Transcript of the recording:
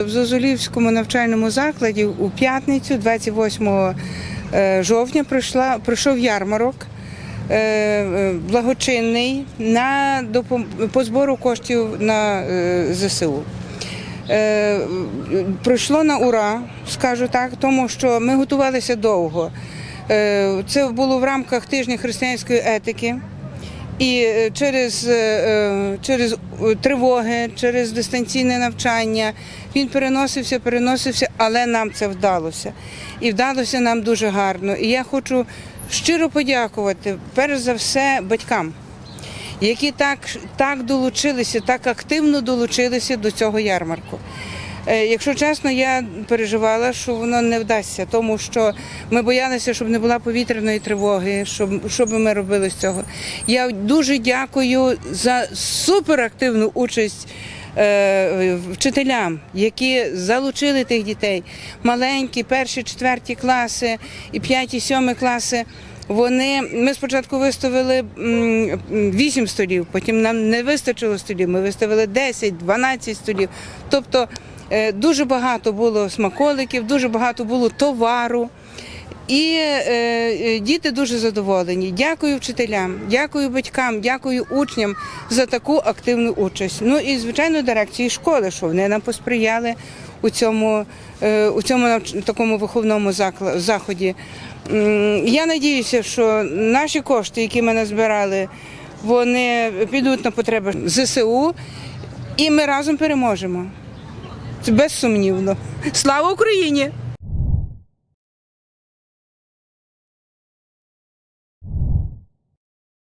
В Зозулівському навчальному закладі у п'ятницю, 28 е, жовтня, пройшла, пройшов ярмарок е, е, благочинний на по збору коштів на ЗСУ. Пройшло на ура, скажу так, тому що ми готувалися довго. Це було в рамках тижня християнської етики. І е, через, е, е, через тривоги, через дистанційне навчання він переносився, переносився, але нам це вдалося. І вдалося нам дуже гарно. І я хочу щиро подякувати, перш за все, батькам, які так, так долучилися, так активно долучилися до цього ярмарку. Е, Якщо чесно, я переживала, що воно не вдасться, тому що ми боялися, щоб не була повітряної тривоги, щоб що ми робили з цього. Я дуже дякую за суперактивну участь е, вчителям, які залучили тих дітей. Маленькі, перші, четверті класи і п'яті, сьомі класи. Вони ми спочатку виставили вісім столів, потім нам не вистачило столів. Ми виставили 10, 12 столів. Тобто дуже багато було смаколиків, дуже багато було товару. І е, е, діти дуже задоволені. Дякую вчителям, дякую батькам, дякую учням за таку активну участь. Ну і звичайно, дирекції школи, що вони нам посприяли у цьому, е, у цьому такому виховному заході. Я надіюся, що наші кошти, які ми назбирали, вони підуть на потреби ЗСУ, і ми разом переможемо. Безсумнівно. Слава Україні!